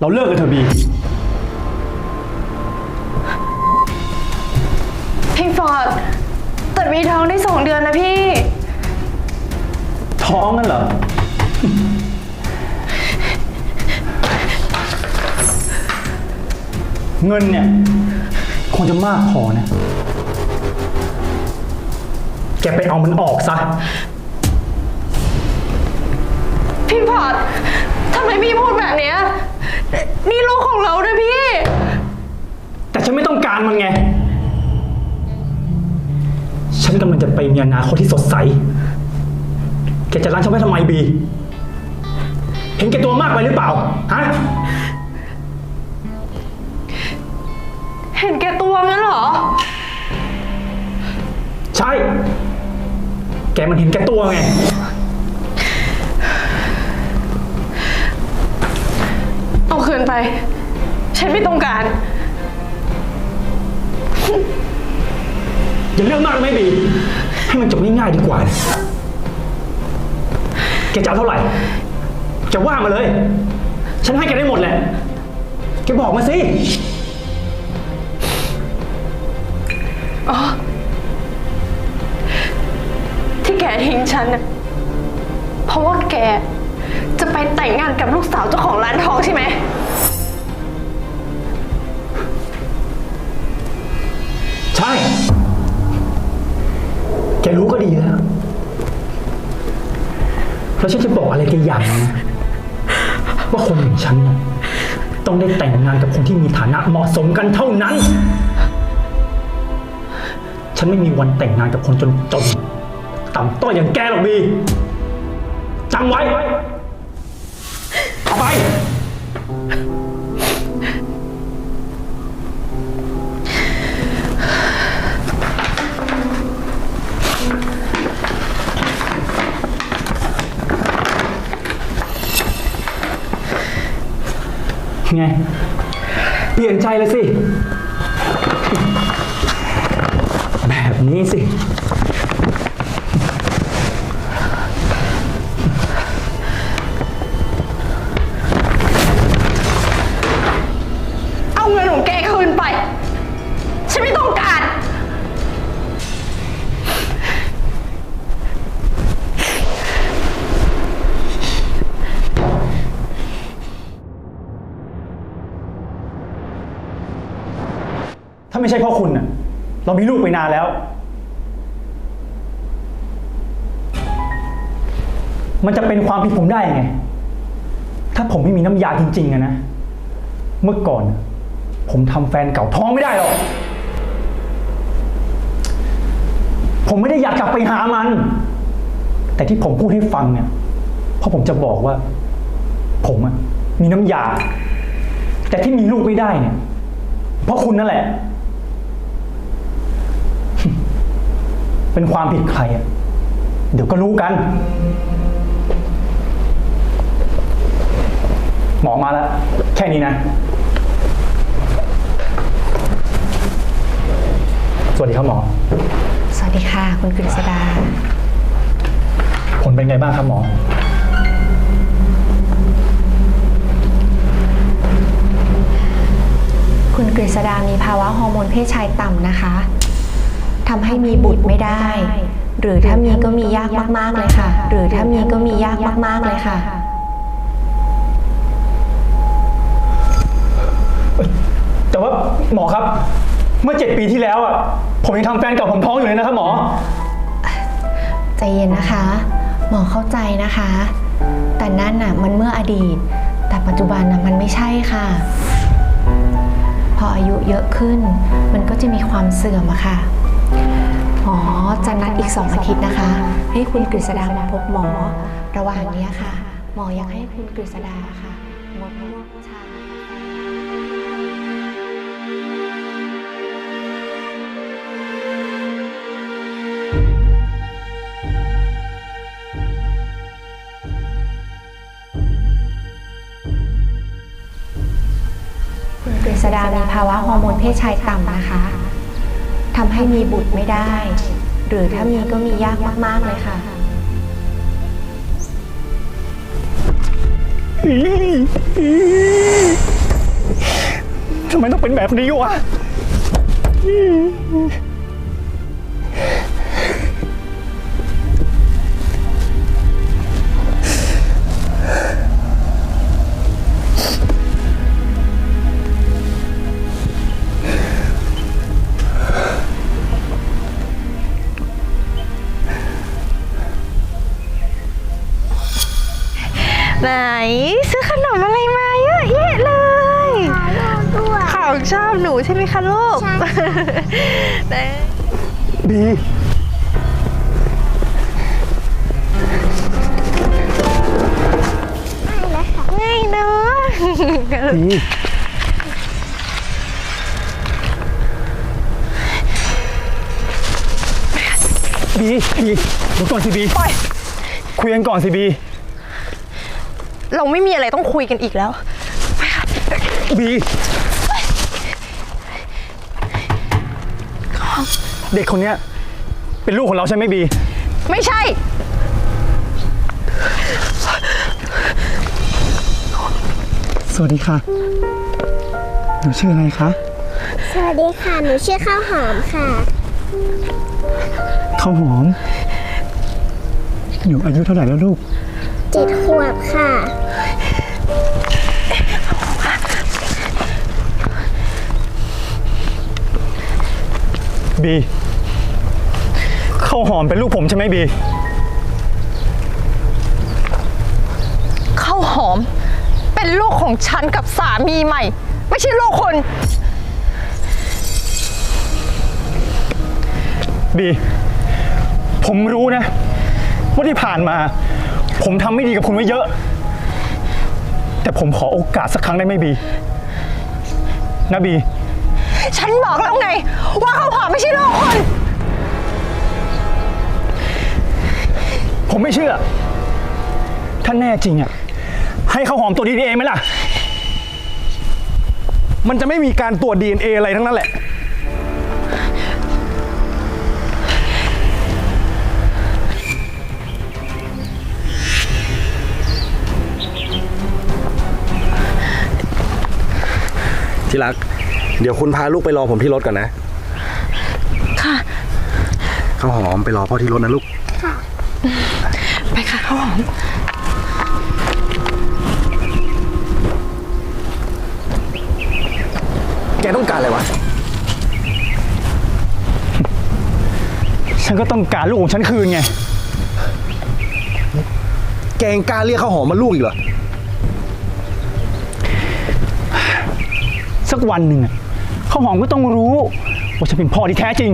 เราเลิกกันเถอะบี พี่ฟอร์ดแต่มีท้องได้สองเดือนนะพี่ ท้องนั่นเหรอ เงินเนี่ย คงจะมากพอนะ แกไปเอามันออกซะ พี่ฟอร์ดทำไมพี่พูดแบบเนี้ยนี่ลูกของเรานะพี่ แต่ฉันไม่ต้องการมันไง ฉันกำลังจะไปมีอนาคตที่สดใส แกจะรักฉันไว้ทำไมบี เห็นแกตัวมากไปหรือเปล่า ฮะ เห็นแก่ตัวงั้นเหรอ ใช่ แกมันเห็นแกตัวไง เอาคืน ไป ฉันไม่ต้องการ อย่าเรื่องมากไหมบี ให้มันจบง่ายๆดีกว่า แกจะเอาเท่าไหร่ จะว่ามาเลย ฉันให้แกได้หมดแหละ แกบอกมาสิ อ๋อ ที่แกทิ้งฉันน่ะเพราะว่าแกจะไปแต่งงานกับลูกสาวเจ้าของร้านทองใช่ไหม ใช่แกรู้ก็ดีแล้วแล้วฉันจะบอกอะไรแกอย่างนะว่าคนอย่างฉันเนี่ยต้องได้แต่งงานกับคนที่มีฐานะเหมาะสมกันเท่านั้น ฉันไม่มีวันแต่งงานกับคนจนจนต่ำต้อยอย่างแกหรอกบีจำไว้เอาไป ไง เปลี่ยนใจเลยสิ แบบนี้สิ ถ้าไม่ใช่เพ่อคุณน่ะ เรามีลูกไปนานแล้ว มันจะเป็นความผิดผมได้ไง ถ้าผมไม่มีน้ำยาจริงๆอะนะ เมื่อก่อน ผมทำแฟนเก่าท้องไม่ได้หรอก ผมไม่ได้อยากกลับไปหามัน แต่ที่ผมพูดให้ฟังเนี่ย เพราะผมจะบอกว่า ผมอะมีน้ำยา แต่ที่มีลูกไม่ได้เนี่ย เพราะคุณนั่นแหละ เป็นความผิดใครอะเดี๋ยวก็รู้กัน หมอมาแล้ว แค่นี้นะ สวัสดีครับหมอ สวัสดีค่ะ คุณกฤษดา ผลเป็นไงบ้างครับหมอ คุณกฤษดามีภาวะฮอร์โมนเพศชายต่ำนะคะ ทำให้มีบุตรไม่ได้ หรือถ้ามีก็มียากมากๆเลยค่ะ หรือถ้ามีก็มียากมากๆเลยค่ะ แต่ว่าหมอครับ เมื่อเจ็ดปีที่แล้วอะผมยังทำแฟนเก่าผมท้องอยู่เลยนะครับหมอ ใจเย็นนะคะ หมอเข้าใจนะคะ แต่นั่นน่ะมันเมื่ออดีต แต่ปัจจุบันน่ะมันไม่ใช่ค่ะ พออายุเยอะขึ้น มันก็จะมีความเสื่อมอะค่ะ หมอจะนัดอีกสองอาทิตย์นะคะ ให้คุณกฤษดามาพบหมอ ระหว่างเนี้ยค่ะ หมออยากให้คุณกฤษดาค่ะงดพวกชาคุณกฤษดามีภาวะฮอร์โมนเพศชายต่ำนะคะ ทำให้มีบุตรไม่ได้ หรือถ้ามีก็มียากมาก ๆ เลยค่ะ ทำไมต้องเป็นแบบนี้วะ ไหน ซื้อขนมอะไรมาเยอะแยะเลย ของชอบหนูใช่ไหมคะลูกใช่บีง่ายเนอะบีบีบีเดี๋ยวก่อนสิบีปล่อยคุยกันก่อนสิบี เราไม่มีอะไรต้องคุยกันอีกแล้วบีเด็กคนเนี้ยเป็นลูกของเราใช่ไหมบี ไม่ใช่ สวัสดีค่ะ หนูชื่ออะไรคะ สวัสดีค่ะ หนูชื่อข้าวหอมค่ะ ข้าวหอม หนูอายุเท่าไหร่แล้วลูก เจ็ดขวบค่ะ บีข้าวหอมเป็นลูกผมใช่ไหมบี ข้าวหอม เป็นลูกของฉันกับสามีใหม่ ไม่ใช่ลูกคนบี ผมรู้นะ ว่าที่ผ่านมา ผมทำไม่ดีกับคุณไว้เยอะ แต่ผมขอโอกาสสักครั้งได้ไหมบี นะบี ฉันบอกแล้วไง ว่าข้าวหอมไม่ใช่ลูกคน ผมไม่เชื่อ ถ้าแน่จริงอะ ให้ข้าวหอมตัวดีเอไหมล่ะ มันจะไม่มีการตรวจ DNA อะไรทั้งนั้นแหละ ที่รัก เดี๋ยวคุณพาลูกไปรอผมที่รถก่อนนะ ค่ะ ข้าวหอมไปรอพ่อที่รถนะลูก ไปค่ะข้าวหอม แกต้องการอะไรวะ ฉันก็ต้องการลูกของฉันคืนไง แกยังกล้าเรียกข้าวหอมมาลูกอีกเหรอ สักวันหนึ่งอะข้าวหอมก็ต้องรู้ ว่าฉันเป็นพ่อที่แท้จริง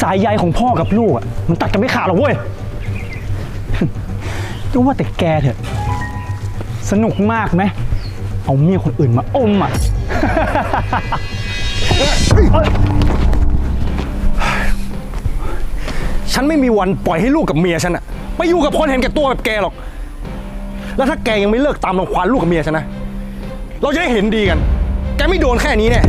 สายใยของพ่อกับลูกอะมันตัดกันไม่ขาดหรอกเว้ย ก็ว่าแต่แกเถอะ สนุกมากไหมเอาเมียคนอื่นมาอมอะฉันไม่มีวันปล่อยให้ลูกกับเมียฉันอะไปอยู่กับคนเห็นแก่ตัวแบบแกหรอก แล้วถ้าแกยังไม่เลิกตามรังควานลูกกับเมียฉันนะ เราจะได้เห็นดีกัน แกไม่โดนแค่นี้แน่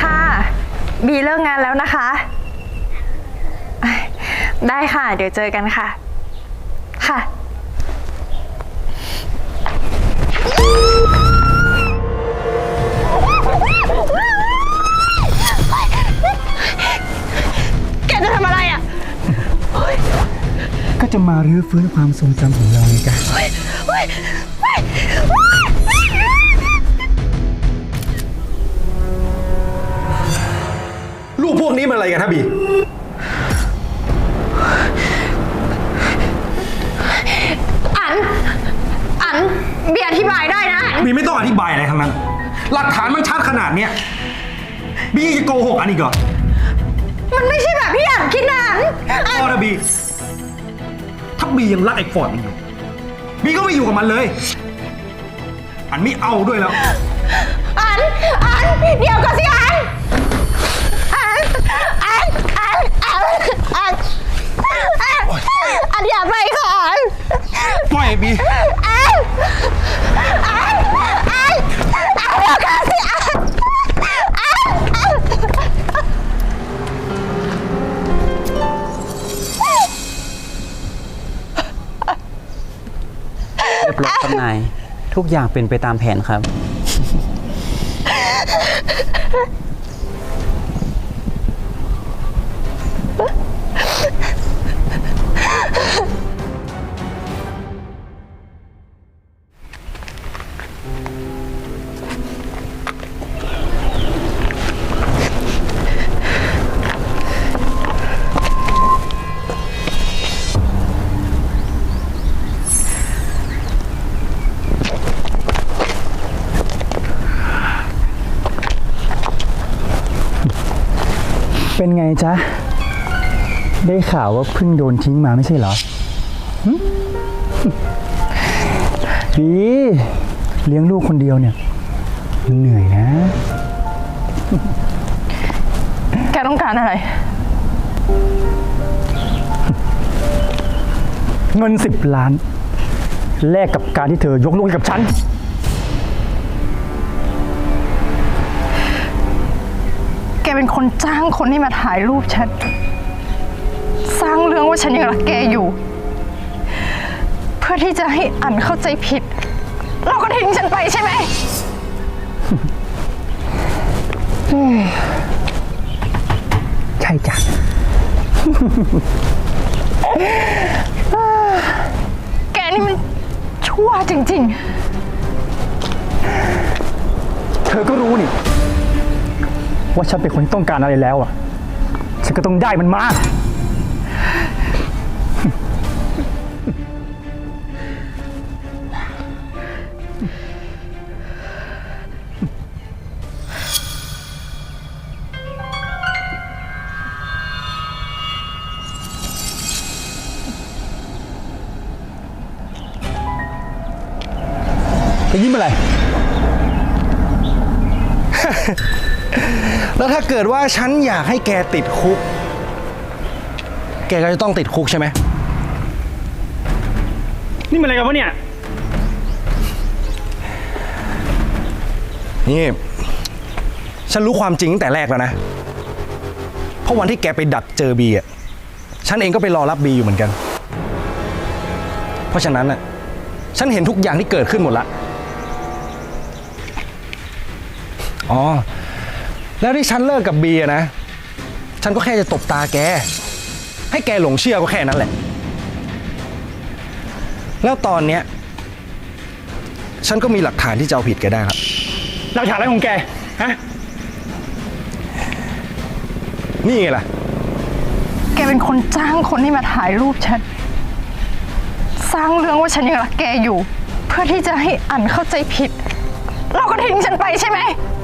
ค่ะ บีเลิกงานแล้วนะคะ ได้ค่ะ เดี๋ยวเจอกันค่ะ มารื้อฟื้นความทรงจำของเราไงกันลูกพวกนี้มันอะไรกันฮะบี อัน อันเบียร์อธิบายได้นะอัน บีไม่ต้องอธิบายอะไรทั้งนั้น หลักฐานมันชัดขนาดเนี้ยบียังจะโกหกอันอีกเหรอมันไม่ใช่แบบที่อันคิดนะอันอันพอนะบีถ้า บียังรักไอ้ฟอร์ดมันอยู่บีก็ไม่อยู่กับมันเลย อันไม่เอาด้วยแล้ว อัน อัน เดี๋ยวก่อนสิอัน อัน อัน อัน อัน อัน อัน อันอย่าไปค่ะอัน ปล่อยบี ทุกอย่างเป็นไปตามแผนครับ เป็นไงจ๊ะ ได้ข่าวว่าเพิ่งโดนทิ้งมาไม่ใช่เหรอหึดีเลี้ยงลูกคนเดียวเนี่ยมันเหนื่อยนะ แกต้องการอะไร เงินสิบล้าน แลกกับการที่เธอยกลูกให้กับฉัน เป็นคนจ้างคนที่มาถ่ายรูปฉัน สร้างเรื่องว่าฉันยังรักแกอยู่ เพื่อที่จะให้อันเข้าใจผิด เราก็ทิ้งฉันไปใช่ไหม ใช่จ้ะ แกนี่มันชั่วจริงเธอก็รู้นี่ ว่าฉันเป็นคนที่ต้องการอะไรแล้วอะ ฉันก็ต้องได้มันมา ไปยิ้มอะไร แล้วถ้าเกิดว่าฉันอยากให้แกติดคุก แกก็จะต้องติดคุกใช่ไหม นี่มันอะไรกันวะเนี่ย นี่ ฉันรู้ความจริงตั้งแต่แรกแล้วนะ เพราะวันที่แกไปดักเจอบีอะ ฉันเองก็ไปรอรับบีอยู่เหมือนกัน เพราะฉะนั้นอะ ฉันเห็นทุกอย่างที่เกิดขึ้นหมดละ อ๋อ แล้วที่ฉันเลิกกับบีอะนะ ฉันก็แค่จะตบตาแก ให้แกหลงเชื่อก็แค่นั้นแหละ แล้วตอนเนี้ย ฉันก็มีหลักฐานที่จะเอาผิดแกได้ครับเราฉากอะไรของแก ฮะ นี่ไงล่ะๆแกเป็นคนจ้างคนที่มาถ่ายรูปฉัน สร้างเรื่องว่าฉันยังรักแกอยู่ เพื่อที่จะให้อันเข้าใจผิด เราก็ทิ้งฉันไปใช่ไหมใช่จ้ะ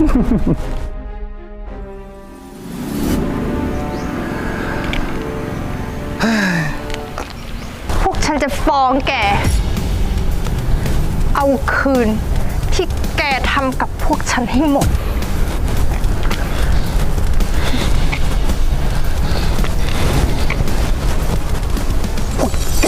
พวกฉันจะฟ้องแก เอาคืนที่แกทำกับพวกฉันให้หมดแก